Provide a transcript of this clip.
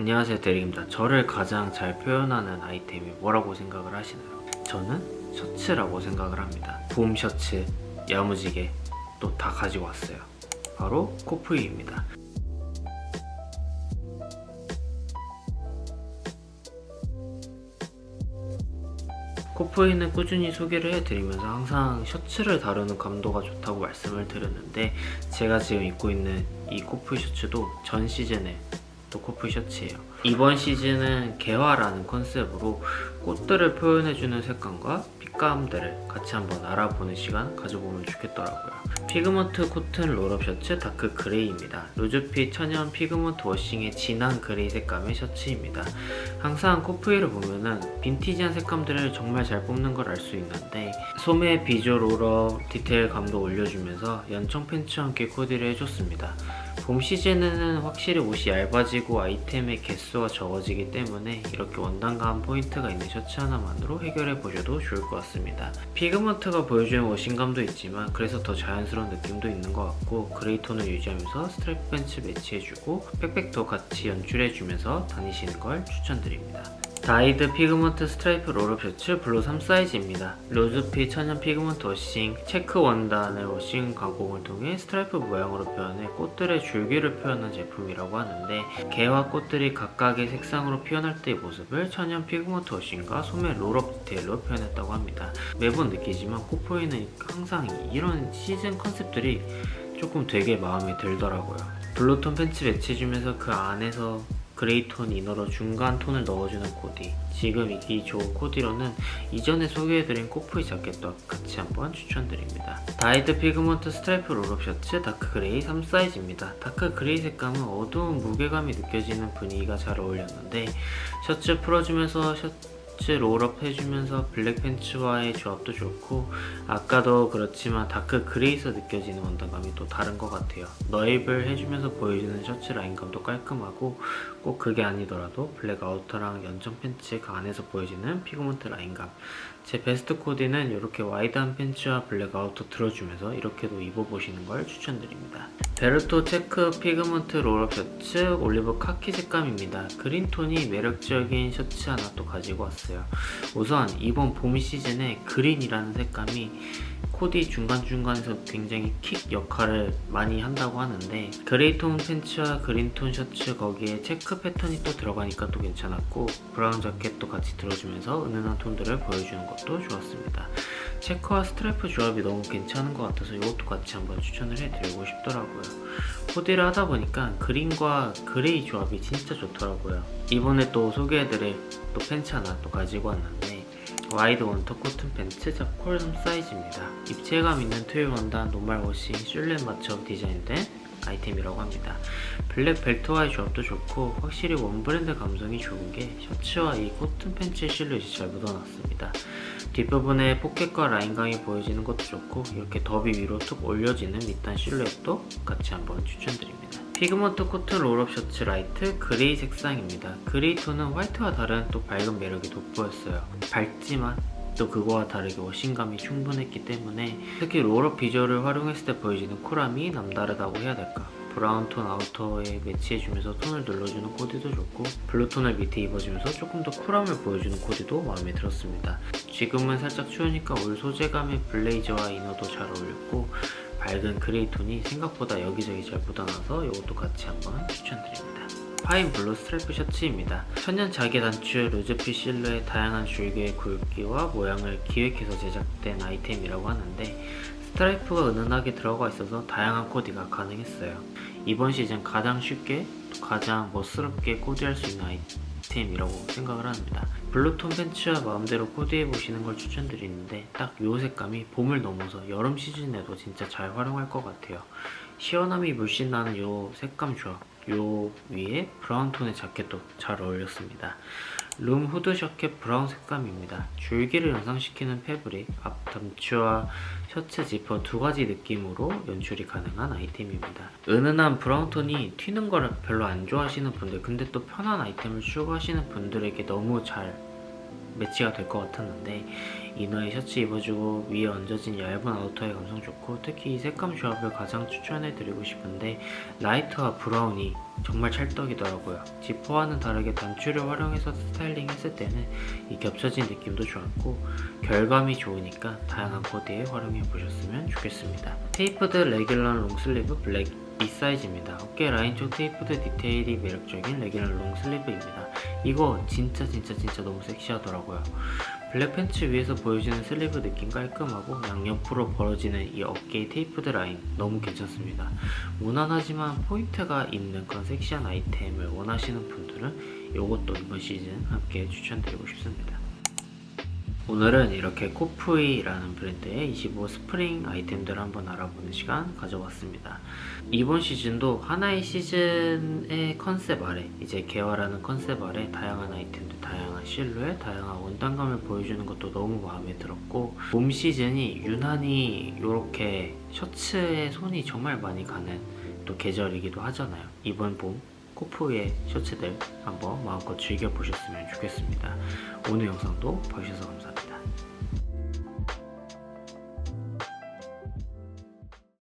안녕하세요 대리입니다. 저를 가장 잘 표현하는 아이템이 뭐라고 생각을 하시나요? 저는 셔츠라고 생각을 합니다. 봄 셔츠, 야무지게 또 다 가지고 왔어요. 바로 코프이입니다. 코프이는 꾸준히 소개를 해드리면서 항상 셔츠를 다루는 감도가 좋다고 말씀을 드렸는데 제가 지금 입고 있는 이 코프이 셔츠도 전 시즌에 또 코프이 셔츠예요. 이번 시즌은 개화라는 컨셉으로 꽃들을 표현해주는 색감과 핏감들을 같이 한번 알아보는 시간 가져보면 좋겠더라고요. 피그먼트 코튼 롤업 셔츠 다크 그레이입니다. 로즈핏 천연 피그먼트 워싱의 진한 그레이 색감의 셔츠입니다. 항상 코프이를 보면은 빈티지한 색감들을 정말 잘 뽑는 걸 알 수 있는데 소매 비조 롤업 디테일감도 올려주면서 연청 팬츠와 함께 코디를 해줬습니다. 봄 시즌에는 확실히 옷이 얇아지고 아이템의 개수 가 적어지기 때문에 이렇게 원단감 포인트가 있는 셔츠 하나만으로 해결해 보셔도 좋을 것 같습니다. 피그먼트가 보여주는 워싱감도 있지만 그래서 더 자연스러운 느낌도 있는 것 같고 그레이 톤을 유지하면서 스트랩 팬츠 매치해주고 백백도 같이 연출해주면서 다니시는 걸 추천드립니다. 다이드 피그먼트 스트라이프 롤업 셔츠 블루 3 사이즈입니다. 로즈핏 천연 피그먼트 워싱, 체크 원단을 워싱 가공을 통해 스트라이프 모양으로 표현해 꽃들의 줄기를 표현한 제품이라고 하는데 개와 꽃들이 각각의 색상으로 피어날 때의 모습을 천연 피그먼트 워싱과 소매 롤업 디테일로 표현했다고 합니다. 매번 느끼지만 코포에는 항상 이런 시즌 컨셉들이 조금 되게 마음에 들더라고요. 블루톤 팬츠 매치해주면서 그 안에서 그레이 톤 이너로 중간 톤을 넣어주는 코디. 지금 입기 좋은 코디로는 이전에 소개해드린 코프이 자켓도 같이 한번 추천드립니다. 다이드 피그먼트 스트라이프 롤업 셔츠 다크 그레이 3 사이즈입니다. 다크 그레이 색감은 어두운 무게감이 느껴지는 분위기가 잘 어울렸는데 셔츠 풀어주면서 셔츠 롤업 해주면서 블랙 팬츠와의 조합도 좋고 아까도 그렇지만 다크 그레이에서 느껴지는 원단감이 또 다른 것 같아요. 너입을 해주면서 보여주는 셔츠 라인감도 깔끔하고 꼭 그게 아니더라도 블랙 아우터랑 연청 팬츠 그 안에서 보여지는 피그먼트 라인감. 제 베스트 코디는 이렇게 와이드한 팬츠와 블랙 아우터 들어주면서 이렇게도 입어보시는 걸 추천드립니다. 베르토 체크 피그먼트 롤업 셔츠 올리브 카키 색감입니다. 그린톤이 매력적인 셔츠 하나 또 가지고 왔어요. 우선 이번 봄 시즌에 그린이라는 색감이 코디 중간중간에서 굉장히 킥 역할을 많이 한다고 하는데 그레이톤 팬츠와 그린톤 셔츠 거기에 체크 패턴이 또 들어가니까 또 괜찮았고 브라운 자켓도 같이 들어주면서 은은한 톤들을 보여주는 것도 좋았습니다. 체크와 스트래프 조합이 너무 괜찮은 것 같아서 이것도 같이 한번 추천을 해드리고 싶더라고요. 코디를 하다 보니까 그린과 그레이 조합이 진짜 좋더라고요. 이번에 또 소개해드릴 또 팬츠 하나 또 가지고 왔는데 와이드 원터 코튼 팬츠 잡콜 3 사이즈입니다. 입체감 있는 트윌 원단 노말 워싱 슐렛 맞춰 디자인된 아이템이라고 합니다. 블랙 벨트와의 조합도 좋고 확실히 원 브랜드 감성이 좋은 게 셔츠와 이 코튼 팬츠의 실루엣이 잘 묻어났습니다. 뒷부분에 포켓과 라인감이 보여지는 것도 좋고 이렇게 더비 위로 툭 올려지는 밑단 실루엣도 같이 한번 추천드립니다. 피그먼트 코트 롤업 셔츠 라이트 그레이 색상입니다. 그레이 톤은 화이트와 다른 또 밝은 매력이 돋보였어요. 밝지만 또 그거와 다르게 워싱감이 충분했기 때문에 특히 롤업 비주얼을 활용했을 때 보여지는 쿨함이 남다르다고 해야 될까 브라운 톤 아우터에 매치해주면서 톤을 눌러주는 코디도 좋고 블루 톤을 밑에 입어주면서 조금 더 쿨함을 보여주는 코디도 마음에 들었습니다. 지금은 살짝 추우니까 올 소재감의 블레이저와 이너도 잘 어울렸고 밝은 그레이 톤이 생각보다 여기저기 잘 묻어나서 이것도 같이 한번 추천드립니다. 파인 블루 스트래프 셔츠입니다. 천연 자개 단추 루즈핏 실루의 다양한 줄기의 굵기와 모양을 기획해서 제작된 아이템이라고 하는데 스트라이프가 은은하게 들어가 있어서 다양한 코디가 가능했어요. 이번 시즌 가장 쉽게 또 가장 멋스럽게 코디할 수 있는 아이템이라고 생각을 합니다. 블루톤 팬츠와 마음대로 코디해 보시는 걸 추천드리는데 딱이 색감이 봄을 넘어서 여름 시즌에도 진짜 잘 활용할 것 같아요. 시원함이 물씬 나는 이 색감 조합 요 위에 브라운 톤의 자켓도 잘 어울렸습니다. 룸 후드 자켓 브라운 색감입니다. 줄기를 연상시키는 패브릭, 앞 단추와 셔츠 지퍼 두 가지 느낌으로 연출이 가능한 아이템입니다. 은은한 브라운 톤이 튀는 걸 별로 안 좋아하시는 분들, 근데 또 편한 아이템을 추구하시는 분들에게 너무 잘 매치가 될 것 같았는데 이너에 셔츠 입어주고 위에 얹어진 얇은 아우터의 감성 좋고 특히 이 색감 조합을 가장 추천해드리고 싶은데 라이트와 브라운이 정말 찰떡이더라고요. 지퍼와는 다르게 단추를 활용해서 스타일링 했을 때는 이 겹쳐진 느낌도 좋았고 결감이 좋으니까 다양한 코디에 활용해 보셨으면 좋겠습니다. 테이프드 레귤러 롱슬리브 블랙 이 사이즈입니다. 어깨 라인 쪽 테이프드 디테일이 매력적인 레귤러 롱슬리브입니다. 이거 진짜 진짜 진짜 너무 섹시하더라고요. 블랙 팬츠 위에서 보여지는 슬리브 느낌 깔끔하고 양옆으로 벌어지는 이 어깨의 테이프드 라인 너무 괜찮습니다. 무난하지만 포인트가 있는 그런 섹시한 아이템을 원하시는 분들은 이것도 이번 시즌 함께 추천드리고 싶습니다. 오늘은 이렇게 코프이라는 브랜드의 25 스프링 아이템들을 한번 알아보는 시간 가져봤습니다. 이번 시즌도 하나의 시즌의 컨셉 아래 이제 개화라는 컨셉 아래 다양한 아이템들, 다양한 실루엣, 다양한 원단감을 보여주는 것도 너무 마음에 들었고 봄 시즌이 유난히 이렇게 셔츠에 손이 정말 많이 가는 또 계절이기도 하잖아요. 이번 봄 코프의 셔츠들 한번 마음껏 즐겨보셨으면 좋겠습니다. 오늘 영상도 봐주셔서 감사드립니다.